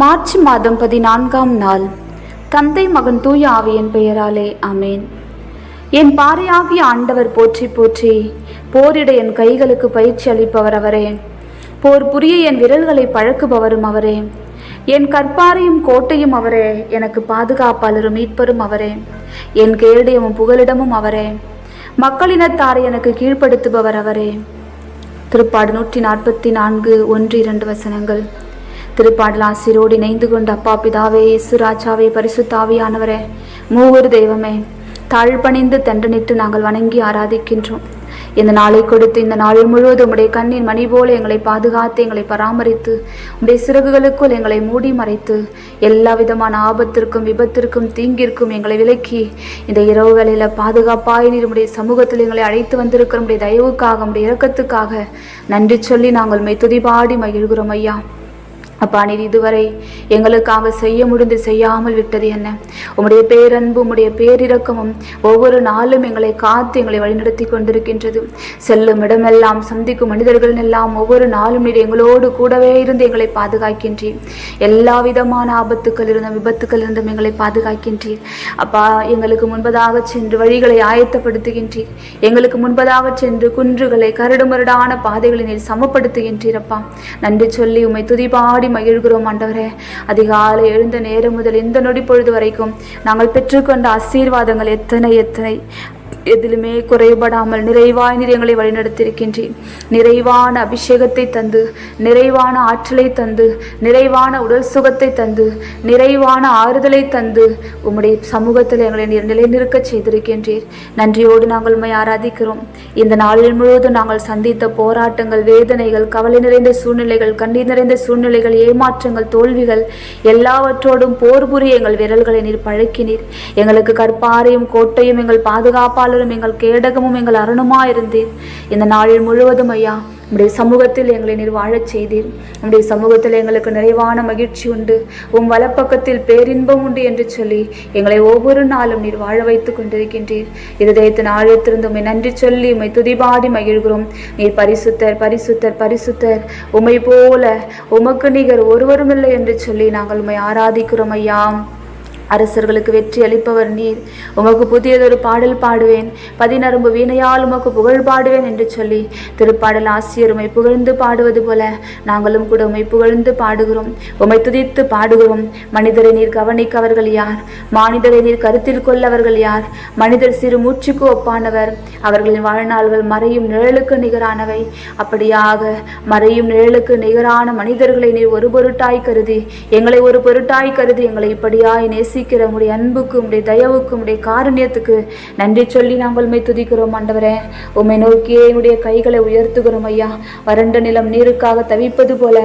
March மாதம் பதினான்காம் நாள். தந்தை மகன் தூய ஆவியின் பெயராலே அமேன் என் பாறையாகிய ஆண்டவர் போற்றி போற்றி போரிட என் கைகளுக்கு பயிற்சி அளிப்பவர் அவரே. போர் புரிய என் விரல்களை பழக்குபவரும் அவரே. என் கற்பாரையும் கோட்டையும் அவரே எனக்கு பாதுகாப்பாளரும் மீட்பரும் அவரே. என் கேடயமும் புகலிடமும் அவரே. மக்களினத்தாரை எனக்கு கீழ்ப்படுத்துபவர் அவரே. திருப்பாடு நூற்றி நாற்பத்தி நான்கு ஒன்று இரண்டு வசனங்கள். திருப்பாடல் இணைந்து கொண்ட அப்பா பிதாவே இயேசு ராஜாவே பரிசுத்தாவியானவரே மூவர் தெய்வமே தாழ்பணிந்து தண்டனிட்டு நாங்கள் வணங்கி ஆராதிக்கின்றோம். இந்த நாளை கொடுத்து இந்த நாள் முழுவதும் உடைய கண்ணின் மணி போல எங்களை பாதுகாத்து எங்களை பராமரித்து உடைய சிறகுகளுக்குள் எங்களை மூடி மறைத்து எல்லா விதமான ஆபத்திற்கும் விபத்திற்கும் தீங்கிற்கும் எங்களை விலக்கி இந்த இரவு வேளையில பாதுகாப்பாய் நீர் உடைய சமூகத்தில் எங்களை அழைத்து வந்திருக்கிற உடைய தயவுக்காக உடைய இரக்கத்துக்காக நன்றி சொல்லி நாங்கள் மெய் துதிபாடி மகிழ்கிறோம் ஐயா. அப்பா நீர் இதுவரை எங்களுக்காக செய்ய முடிந்து செய்யாமல் விட்டது என்ன? உம்முடைய பேரன்பு உம்முடைய பேரிரக்கமும் ஒவ்வொரு நாளும் எங்களை காத்து எங்களை வழிநடத்தி கொண்டிருக்கின்றது. செல்லும் இடமெல்லாம் சந்திக்கும் மனிதர்கள் எல்லாம் ஒவ்வொரு நாளும் நீர் எங்களோடு கூடவே இருந்து எங்களை பாதுகாக்கின்றீர். எல்லா விதமான ஆபத்துக்கள் இருந்தும் விபத்துக்கள் இருந்தும் எங்களை பாதுகாக்கின்றீர். அப்பா எங்களுக்கு முன்பதாக சென்று வழிகளை ஆயத்தப்படுத்துகின்றீர். எங்களுக்கு முன்பதாக சென்று குன்றுகளை கரடுமருடான பாதைகளை நீர் சமப்படுத்துகின்றீர் அப்பா. நன்றி சொல்லி உம்மை துதிபாடி மகிழ்கிறோம் ஆண்டவரே. அதிகாலை எழுந்த நேரம் முதல் இந்த நொடி பொழுது வரைக்கும் நாங்கள் பெற்றுக்கொண்ட ஆசீர்வாதங்கள் எத்தனை எத்தனை. எதிலுமே குறைபடாமல் நிறைவாய் நீர் எங்களை வழிநடத்தியிருக்கின்றேன் நிறைவான அபிஷேகத்தை தந்து நிறைவான ஆற்றலை தந்து நிறைவான உடல் சுகத்தை தந்து நிறைவான ஆறுதலை தந்து உம்முடைய சமூகத்தில் எங்களை நீர் நிலைநிற்க செய்திருக்கின்றீர். நன்றியோடு நாங்கள் உண்மை ஆராதிக்கிறோம். இந்த நாளில் முழுவதும் நாங்கள் சந்தித்த போராட்டங்கள் வேதனைகள் கவலை நிறைந்த சூழ்நிலைகள் கண்ணீர் நிறைந்த சூழ்நிலைகள் ஏமாற்றங்கள் தோல்விகள் எல்லாவற்றோடும் போர் புரிய எங்கள் விரல்களை நீர் பழக்கினீர். எங்களுக்கு கற்பாரையும் கோட்டையும் எங்கள் பாதுகாப்பால் காவலரும் எங்கள் கேடகமும் எங்கள் அருணுமா இருந்தீர். இந்த நாளில் முழுவதும் ஐயா உம்முடைய சமூகத்தில் எங்களை நீர் வாழச் செய்தீர். உம்முடைய சமூகத்தில் எங்களுக்கு நிறைவான மகிழ்ச்சி உண்டு. உம் வலப்பக்கத்தில் பேரின்பம் உண்டு என்று சொல்லி எங்களை ஒவ்வொரு நாளும் நீர் வாழ வைத்துக் கொண்டிருக்கின்றீர். இருதயத்தின் ஆழத்திலிருந்து உண்மை நன்றி சொல்லி உண்மை துதிபாடி மகிழ்கிறோம். நீர் பரிசுத்தர் பரிசுத்தர் பரிசுத்தர். உம்மை போல உமக்கு நிகர் ஒருவருமில்லை என்று சொல்லி நாங்கள் உம்மை ஆராதிக்கிறோம் ஐயா. அரசர்களுக்கு வெற்றி அளிப்பவர் நீர். உமக்கு புதியதொரு பாடல் பாடுவேன். பதினரும்பு வீணையால் உமக்கு புகழ் பாடுவேன் என்று சொல்லி திருப்பாடல் ஆசிரியர் உமை புகழ்ந்து பாடுவது போல நாங்களும் கூட உமை புகழ்ந்து பாடுகிறோம். உமை துதித்து பாடுகிறோம். மனிதரை நீர் கவனிக்கவர்கள் யார்? மானிடரை நீர் கருத்தில் கொள்ளவர்கள் யார்? மனிதர் சிறு மூச்சுக்கு ஒப்பானவர். அவர்களின் வாழ்நாள்கள் மறையும் நிழலுக்கு நிகரானவை. அப்படியாக மறையும் நிழலுக்கு நிகரான மனிதர்களை நீர் ஒரு பொருட்டாய் கருதி எங்களை ஒரு பொருட்டாய் கருதி எங்களை இப்படியாய் நேசி நேசிக்கிற உடைய அன்புக்கு உடைய தயவுக்கு உடைய காரணியத்துக்கு நன்றி சொல்லி நாங்கள் உண்மை துதிக்கிறோம் ஆண்டவரே. உண்மை நோக்கியே என்னுடைய கைகளை உயர்த்துகிறோம் ஐயா. வறண்ட நிலம் நீருக்காக தவிப்பது போல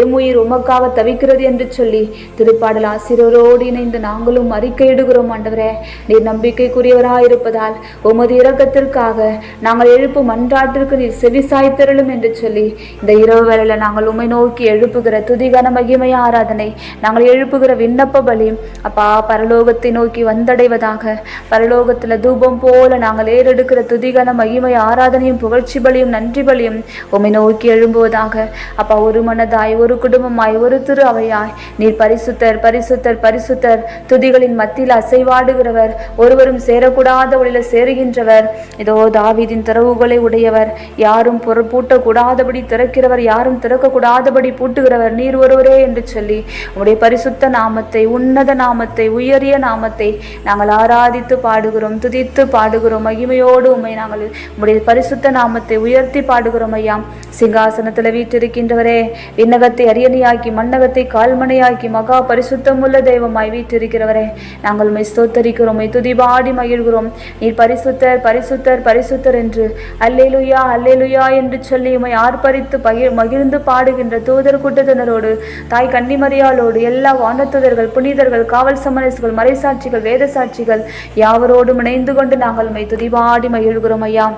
ஏமுயிர் உமக்காக தவிக்கிறது என்று சொல்லி திருப்பாடல் ஆசிரியரோடு இணைந்து நாங்களும் அறிக்கையிடுகிறோம் ஆண்டவரே. நீர் நம்பிக்கைக்குரியவராக இருப்பதால் உமது இரக்கத்திற்காக நாங்கள் எழுப்பும் மன்றாட்டிற்கு நீர் செவிசாய்த்திரளும் என்று சொல்லி இந்த இரவு வேளையில் நாங்கள் உமை நோக்கி எழுப்புகிற துதிகன மகிமை ஆராதனை நாங்கள் எழுப்புகிற விண்ணப்ப பலி அப்பா பரலோகத்தை நோக்கி வந்தடைவதாக. பரலோகத்தில் தூபம் போல நாங்கள் ஏறெடுக்கிற துதிகன மகிமை ஆராதனையும் புகழ்ச்சி பலியும் நன்றி பலியும் உம்மை நோக்கி எழும்புவதாக. அப்பா ஒரு மனதாய் ஒரு குடும்பமாய் ஒரு திரு அவையாய். நீர் பரிசுத்தர் பரிசுத்தர் பரிசுத்தர். துதிகளின் மத்தியில் அசைவாடுகிறவர். ஒருவரும் சேரக்கூடாத ஒளியில் சேருகின்றவர். இதோ தாவிதின் திறவுகளை உடையவர். யாரும் பொருள் பூட்டக்கூடாதபடி திறக்கிறவர். யாரும் திறக்கக்கூடாதபடி பூட்டுகிறவர். நீர் ஒருவரே என்று சொல்லி உடைய பரிசுத்த நாமத்தை உன்னத நாமத்தை உயரிய நாமத்தை நாங்கள் ஆராதித்து பாடுகிறோம் துதித்து பாடுகிறோம் மகிமையோடு உம்மை நாங்கள் உம்முடைய பரிசுத்த நாமத்தை உயர்த்தி பாடுகிறோம் ஐயா. சிங்காசனத்தில் வீற்றிருக்கின்றவரே விண்ணகத்தை அரியணையாக்கி மண்ணகத்தை கால்மனையாக்கி மகா பரிசுத்தமுள்ள தெய்வமாய் வீற்றிருக்கிறவரே நாங்கள் உம்மை ஸ்தோத்தரிக்கிறோம் உம்மை துதிபாடி மகிழ்கிறோம். நீர் பரிசுத்தர் பரிசுத்தர் பரிசுத்தர் என்று அல்லேலுயா அல்லேலுயா என்று சொல்லி உம்மை ஆர்ப்பரித்து பகிர் மகிழ்ந்து பாடுகின்ற தூதர் கூட்டத்தினரோடு தாய் கன்னிமரியாலோடு எல்லா வானத்துதர்கள் புனிதர்கள் காவல் சமரசுகள் மறைசாட்சிகள் வேத சாட்சிகள் யாவரோடும் இணைந்து கொண்டு நாங்கள் உம்மை துதிபாடி மகிழ்கிறோம் ஐயா.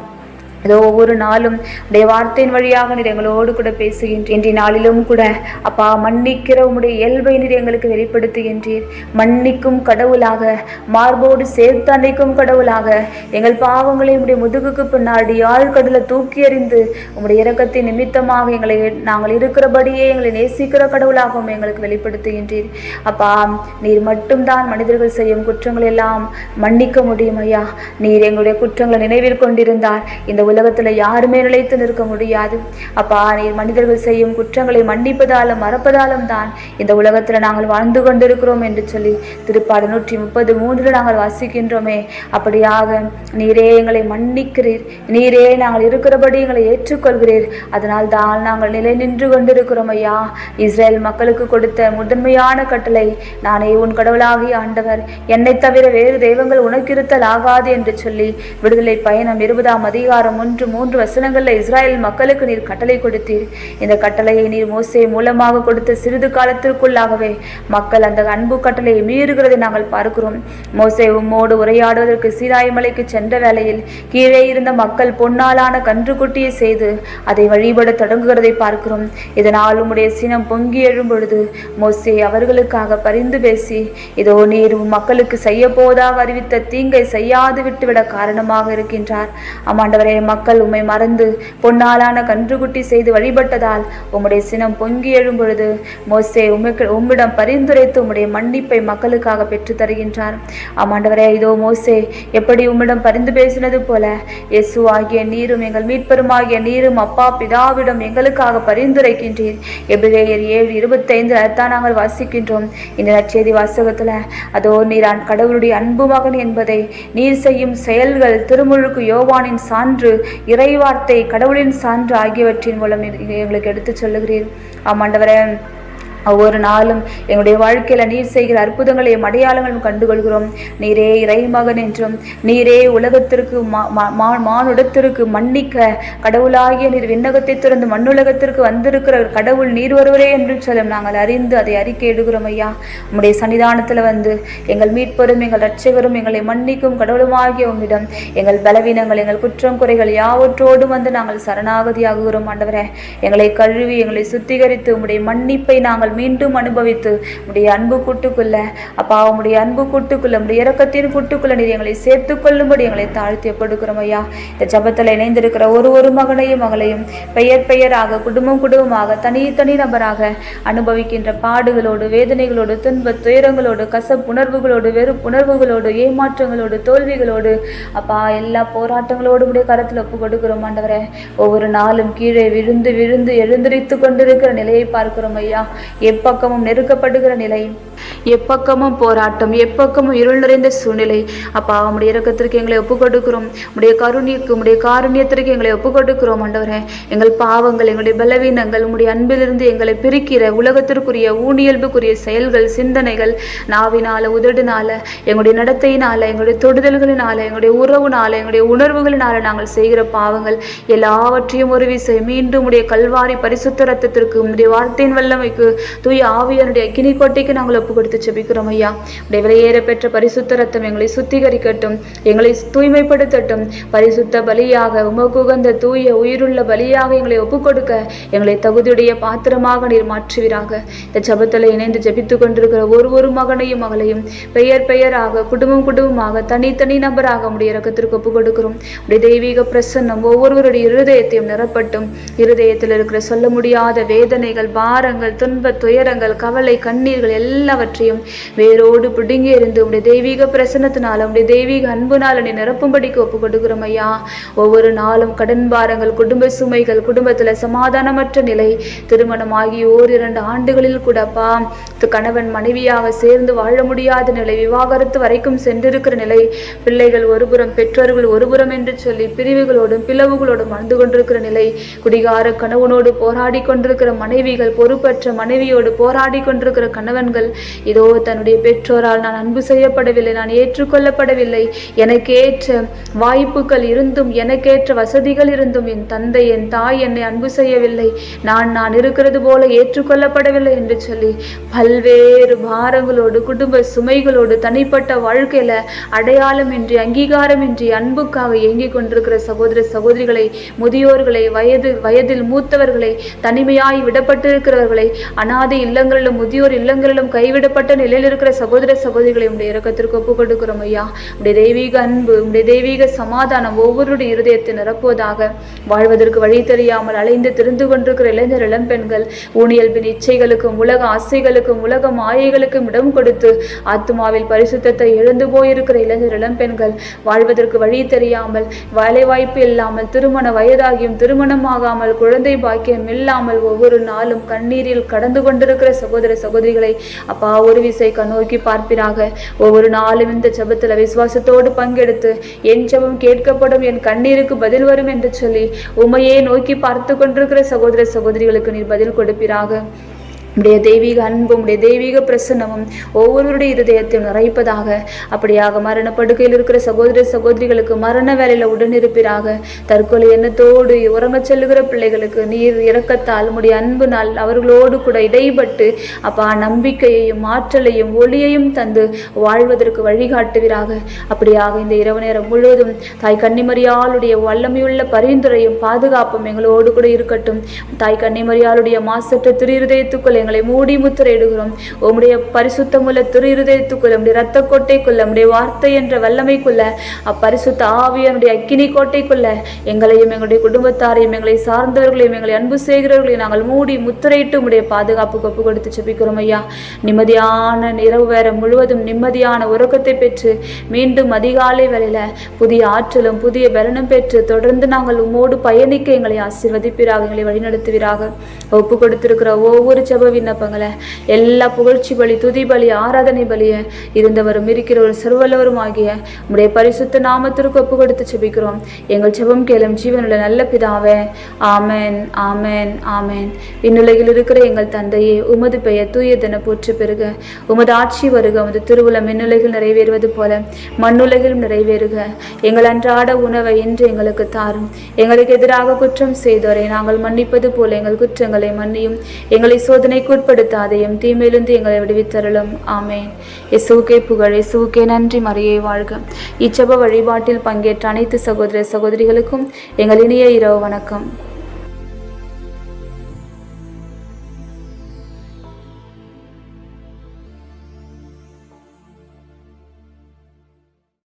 ஏதோ ஒவ்வொரு நாளும் உடைய வார்த்தையின் வழியாக நீர் எங்களோடு கூட பேசுகின்றீர். இன்றைய நாளிலும் கூட அப்பா மன்னிக்கிற உம்முடைய இயல்பை நீர் எங்களுக்கு வெளிப்படுத்துகின்றீர். மன்னிக்கும் கடவுளாக மார்போடு சேர்த்து அணைக்கும் கடவுளாக எங்கள் பாவங்களை உடைய முதுகுக்கு பின்னாடி ஆழ்கடலை தூக்கி எறிந்து உம்முடைய இறக்கத்தின் நிமித்தமாக எங்களை நாங்கள் இருக்கிறபடியே எங்களை நேசிக்கிற கடவுளாகவும் எங்களுக்கு வெளிப்படுத்துகின்றீர். அப்பா நீர் மட்டும்தான் மனிதர்கள் செய்யும் குற்றங்கள் எல்லாம் மன்னிக்க முடியும் ஐயா. நீர் எங்களுடைய குற்றங்களை நினைவில் கொண்டிருந்தார். இந்த உலகத்துல யாருமே நிலைத்து நிற்க முடியாது. அப்பா நீர் மனிதர்கள் செய்யும் குற்றங்களை மன்னிப்பதாலும் மறப்பதாலும் தான் இந்த உலகத்துல நாங்கள் வாழ்ந்து கொண்டிருக்கிறோம் என்று சொல்லி திருப்பாடு நூற்றி முப்பது மூன்றில் நாங்கள் வாசிக்கின்றோமே. அப்படியாக நீரே எங்களை மன்னிக்கிறீர். நீரே நாங்கள் இருக்கிறபடி எங்களை ஏற்றுக்கொள்கிறீர். அதனால் தான் நாங்கள் நிலை நின்று கொண்டிருக்கிறோம் ஐயா. இஸ்ரேல் மக்களுக்கு கொடுத்த முதன்மையான கட்டளை நானே உன் கடவுளாகிய ஆண்டவர். என்னை தவிர வேறு தெய்வங்கள் உனக்கிருத்தல் ஆகாது என்று சொல்லி விடுதலை பயணம் இருபதாம் அதிகாரம் ஒன்று மூன்று வசனங்களில் இஸ்ராயல் மக்களுக்கு நீர் கட்டளை கொடுத்தீர். இந்த கட்டளையை நீர் மோசே மூலமாக கொடுத்த சிறிது காலத்திற்குள்ளாகவே மக்கள் அந்த அன்பு கட்டளையை மீறுகிறதை நாங்கள் பார்க்கிறோம். மோசே உம்மோடு உரையாடுவதற்கு சீராய் மலைக்கு சென்ற வேளையில் கீழே இருந்த மக்கள் பொன்னாலான கன்றுக்குட்டியை செய்து அதை வழிபட தொடங்குகிறதை பார்க்கிறோம். இதனால் உம்முடைய சினம் பொங்கி எழும் பொழுது மோசே அவர்களுக்காக பரிந்து பேசி இதோ நீர் உம் மக்களுக்கு செய்ய அறிவித்த தீங்கை செய்யாது விட்டுவிட காரணமாக இருக்கின்றார். ஆமாண்டவரே மக்கள் உம்மை மறந்து பொன்னாலான கன்றுகுட்டி செய்து வழிபட்டதால் உம்முடைய சினம் பொங்கி எழும் பொழுது மோசே உம்முக்கு உம்மிடம் பரிந்துரைத்து உம்முடைய மன்னிப்பை மக்களுக்காக பெற்று தருகின்றார். ஆமாண்டவரே இதோ மோசே எப்படி உம்மிடம் பரிந்து பேசினது போல இயேசு ஆகிய நீரும் எங்கள் மீட்பெருமாகிய நீரும் அப்பா பிதாவிடம் எங்களுக்காக பரிந்துரைக்கின்றீர். எபிரேயர் ஏழு இருபத்தைந்து அதான் நாங்கள் வாசிக்கின்றோம். இந்த நற்செய்தி வாசகத்துல அதோ நீர் கடவுளுடைய அன்பு மகன் என்பதை நீர் செய்யும் செயல்கள் திருமுழுக்கு யோவானின் சான்று இறைவார்த்தை கடவுளின் சான்று ஆகியவற்றின் மூலம் எங்களுக்கு எடுத்துச் சொல்லுகிறீர். ஆமாண்டவரே ஒவ்வொரு நாளும் எங்களுடைய வாழ்க்கையில நீர் செய்கிற அற்புதங்களையும் அடையாளங்களும் கண்டுகொள்கிறோம். நீரே இறைமகன் என்றும் நீரே உலகத்திற்கு மா- மா- மா- மானுடத்திற்கு மன்னிக்க கடவுளாகிய நீர் விண்ணகத்தை திறந்து மண்ணுலகத்திற்கு வந்திருக்கிற கடவுள் நீர் ஒருவரே என்று சொல்லும் நாங்கள் அறிந்து அதை அறிக்கை எடுகிறோம் ஐயா. உம்முடைய சன்னிதானத்துல வந்து எங்கள் மீட்பரும் எங்கள் ரட்சகரும் எங்களை மன்னிக்கும் கடவுளுமாகிய உம்மிடம் எங்கள் பலவீனங்கள் எங்கள் குற்றம் குறைகள் யாவற்றோடும் வந்து நாங்கள் சரணாகதியாகுகிறோம் ஆண்டவரே. எங்களை கழுவி எங்களை சுத்திகரித்து உம்முடைய மன்னிப்பை நாங்கள் மீண்டும் அனுபவித்து உடைய அன்பு கூட்டுக்குள்ள அப்பா உம்முடைய அன்பு கூட்டுக்குள்ள உடைய இறக்கத்தின் கூட்டுக்குள்ள நீர் எங்களை சேர்த்து கொள்ளும்படி எங்களை தாழ்த்தி கொடுக்கிறோம் ஐயா. இந்த ஜபத்தில் இணைந்திருக்கிற ஒரு ஒரு மகனையும் மகளையும் பெயர் பெயராக குடும்பம் குடும்பமாக தனி தனி நபராக அனுபவிக்கின்ற பாடுகளோடு வேதனைகளோடு துன்ப துயரங்களோடு கசப்புணர்வுகளோடு வெறுப்புணர்வுகளோடு ஏமாற்றங்களோடு தோல்விகளோடு அப்பா எல்லா போராட்டங்களோடு உடைய கரத்தில் ஒப்பு கொடுக்கிறோம் ஆண்டவரே. ஒவ்வொரு நாளும் கீழே விழுந்து விழுந்து எழுந்திரித்து கொண்டிருக்கிற நிலையை பார்க்கிறோம் ஐயா. எப்பக்கமும் நெருக்கப்படுகிற நிலை. எப்பக்கமும் போராட்டம் எப்பக்கமும் இருள் நிறைந்த சூழ்நிலை. அப்பா உம்முடைய இறக்கத்திற்கு எங்களை ஒப்பு கொடுக்கிறோம் உடைய கருணிக்கு உடைய காருண்யத்திற்கு எங்களை ஒப்பு கொடுக்கிறோம் ஆண்டவரே. எங்கள் பாவங்கள் எங்களுடைய பலவீனங்கள் உடைய அன்பிலிருந்து எங்களை பிரிக்கிற உலகத்திற்குரிய ஊனியல்புக்குரிய செயல்கள் சிந்தனைகள் நாவினால உதடுனால எங்களுடைய நடத்தையினால எங்களுடைய தொடுதல்களினால எங்களுடைய உறவுனால எங்களுடைய உணர்வுகளினால நாங்கள் செய்கிற பாவங்கள் எல்லாவற்றையும் ஒரு விசை மீண்டும் உடைய கல்வாரி பரிசுத்த ரத்தத்திற்கு உடைய வார்த்தையின் வல்லமைக்கு தூய ஆவியனுடைய அக்கினி கோட்டைக்கு நாங்கள் ஒப்பு கொடுத்து செபிக்கிறோம் ஐயா. உடைய விலையேற பெற்ற பரிசுத்த ரத்தம் எங்களை சுத்திகரிக்கட்டும் எங்களை தூய்மைப்படுத்தட்டும். பரிசுத்த பலியாக உமக்கு உகந்த தூய உயிருள்ள பலியாக எங்களை ஒப்புக்கொடுக்க எங்களை தகுதியுடைய பாத்திரமாக நீர் மாற்றுவீராக. இந்த ஜபத்தில் இணைந்து ஜெபித்து கொண்டிருக்கிற ஒரு ஒரு மகனையும் மகளையும் பெயர் பெயராக குடும்பம் குடும்பமாக தனித்தனி நபராக உடைய இறக்கத்திற்கு ஒப்புக் கொடுக்கிறோம் உடைய தெய்வீக பிரசன்னம் ஒவ்வொருவருடைய இருதயத்தையும் நிரப்பட்டும். இருதயத்தில் இருக்கிற சொல்ல முடியாத வேதனைகள் பாரங்கள் துன்ப துயரங்கள் கவலை கண்ணீர்கள் எல்லாவற்றையும் வேரோடு பிடுங்கி எறிந்து உடைய தெய்வீக பிரசன்னத்தினால உடைய தெய்வீக அன்புனால் என்னை நிரப்பும்படிக்கு ஒப்பு ஐயா. ஒவ்வொரு நாளும் கடன் பாரங்கள் குடும்ப சுமைகள் குடும்பத்தில் சமாதானமற்ற நிலை திருமணமாகி ஓரிரண்டு ஆண்டுகளில் கூடப்பா து- கணவன் மனைவியாக சேர்ந்து வாழ முடியாத நிலை விவாகரத்து வரைக்கும் சென்றிருக்கிற நிலை பிள்ளைகள் ஒருபுறம் பெற்றோர்கள் ஒருபுறம் என்று சொல்லி பிரிவுகளோடும் பிளவுகளோடும் வாழ்ந்து கொண்டிருக்கிற நிலை குடிகார கணவனோடு போராடி கொண்டிருக்கிற மனைவிகள் பொறுப்பற்ற மனைவி மனைவியோடு போராடி கொண்டிருக்கிற கணவன்கள் இதோ தன்னுடைய பெற்றோரால் நான் அன்பு செய்யப்படவில்லை நான் ஏற்றுக்கொள்ளப்படவில்லை. எனக்கு ஏற்ற வாய்ப்புகள் இருந்தும் எனக்கேற்ற வசதிகள் இருந்தும் என் தந்தை என் தாய் என்னை அன்பு செய்யவில்லை. நான் நான் இருக்கிறது போல ஏற்றுக்கொள்ளப்படவில்லை என்று சொல்லி பல்வேறு பாரங்களோடு குடும்ப சுமைகளோடு தனிப்பட்ட வாழ்க்கையில அடையாளமின்றி அங்கீகாரமின்றி அன்புக்காக இயங்கிக் கொண்டிருக்கிற சகோதர சகோதரிகளை முதியோர்களை வயது வயதில் மூத்தவர்களை தனிமையாய் விடப்பட்டிருக்கிறவர்களை அனா அனாதை இல்லங்களிலும் முதியோர் இல்லங்களிலும் கைவிடப்பட்ட நிலையில் இருக்கிற சகோதர சகோதரிகளை உடைய இறக்கத்திற்கு ஒப்பு கொடுக்கிறோம் ஐயா. உடைய தெய்வீக அன்பு உடைய தெய்வீக சமாதானம் ஒவ்வொருடைய இருதயத்தை நிரப்புவதாக வாழ்வதற்கு வழி தெரியாமல் அலைந்து திருந்து கொண்டிருக்கிற இளைஞர் இளம்பெண்கள் ஊனியல்பின் இச்சைகளுக்கும் உலக ஆசைகளுக்கும் உலக மாயைகளுக்கும் இடம் கொடுத்து ஆத்மாவில் பரிசுத்தத்தை இழந்து போயிருக்கிற இளைஞர் இளம்பெண்கள் வாழ்வதற்கு வழி தெரியாமல் வேலைவாய்ப்பு இல்லாமல் திருமண வயதாகியும் திருமணமாகாமல் குழந்தை பாக்கியம் இல்லாமல் ஒவ்வொரு நாளும் கண்ணீரில் கடந்து கொண்டிருக்கிற சகோதர சகோதரிகளை அப்பா ஒரு விசை கண்ணோக்கி பார்ப்பீராக. ஒவ்வொரு நாளும் இந்த ஜபத்தில் விசுவாசத்தோடு பங்கெடுத்து என் ஜபம் கேட்கப்படும் என் கண்ணீருக்கு பதில் வரும் என்று சொல்லி உமையே நோக்கி பார்த்து கொண்டிருக்கிற சகோதர சகோதரிகளுக்கு நீர் பதில் கொடுப்பீராக. உடைய தெய்வீக அன்பும் உடைய தெய்வீக பிரசன்னமும் ஒவ்வொருவருடைய இருதயத்தையும் நிறைப்பதாக. அப்படியாக மரண படுக்கையில் இருக்கிற சகோதர சகோதரிகளுக்கு மரண வேலையில் உடனிருப்பிராக. தற்கொலை எண்ணத்தோடு உறங்கச் செல்லுகிற பிள்ளைகளுக்கு நீர் இறக்கத்தால் உடைய அன்பு நாள் அவர்களோடு கூட இடைப்பட்டு அப்பா நம்பிக்கையையும் ஆற்றலையும் ஒளியையும் தந்து வாழ்வதற்கு வழிகாட்டுவீராக. அப்படியாக இந்த இரவு நேரம் முழுவதும் தாய் கன்னிமரியாளுடைய வல்லமையுள்ள பரிந்துரையும் பாதுகாப்பும் எங்களோடு கூட இருக்கட்டும். தாய் கன்னிமரியாளுடைய மாசற்ற திரு இருதயத்துக்குள்ளே எங்களை மூடி முத்திரையிடுகிறோம். உம்முடைய பரிசுத்தமுள்ள திரு இருதயத்துக்குள்ள உம்முடைய ரத்த கோட்டைக்குள்ள உம்முடைய வார்த்தை என்ற வல்லமைக்குள்ள அப்பரிசுத்த ஆவியனுடைய அக்கினி கோட்டைக்குள்ள எங்களையும் எங்களுடைய குடும்பத்தாரையும் எங்களை சார்ந்தவர்களையும் எங்களை அன்பு செய்கிறவர்களையும் நாங்கள் மூடி முத்திரையிட்டு உம்முடைய பாதுகாப்புக்கு ஒப்பு கொடுத்து செபிக்கிறோம் ஐயா. நிம்மதியான இரவு வேற முழுவதும் நிம்மதியான உறக்கத்தை பெற்று மீண்டும் அதிகாலை வேளையில புதிய ஆற்றலும் புதிய பலனும் பெற்று தொடர்ந்து நாங்கள் உம்மோடு பயணிக்க எங்களை ஆசீர்வதிப்பீராக எங்களை வழிநடத்துவீராக. ஒப்பு கொடுத்திருக்கிற ஒவ்வொரு செவ ஜெப விண்ணப்பங்களை எல்லா புகழ்ச்சி பலி துதி பலி ஆராதனை பலியை இருந்தவரும் இருக்கிறவரும் சர்வல்லவரும் ஆகிய உடைய பரிசுத்த நாமத்திற்கு ஒப்பு கொடுத்து செபிக்கிறோம். எங்கள் செபம் கேளும் ஜீவனுள்ள நல்ல பிதாவே ஆமேன் ஆமேன் ஆமேன். விண்ணுலகில் இருக்கிற எங்கள் தந்தையே உமது பெயர் தூயதென போற்று பெறுக உமது ஆட்சி வருக உமது திருவுளம் மின்னுலகில் நிறைவேறுவது போல மண்ணுலகிலும் நிறைவேறுக. எங்கள் அன்றாட உணவை இன்று எங்களுக்கு தாரும். எங்களுக்கு எதிராக குற்றம் செய்தோரை நாங்கள் மன்னிப்பது போல எங்கள் குற்றங்களை மன்னியும். எங்களை சோதனை உட்படுத்தாதையும் தீமையிலிருந்து எங்களை விடுவித்தருளும். ஆமென். இசுகே புகழ் இயேசுவுக்கே நன்றி மறையை வாழ்க. இச்சப வழிபாட்டில் பங்கேற்ற அனைத்து சகோதர சகோதரிகளுக்கும் எங்கள் இனிய இரவு வணக்கம்.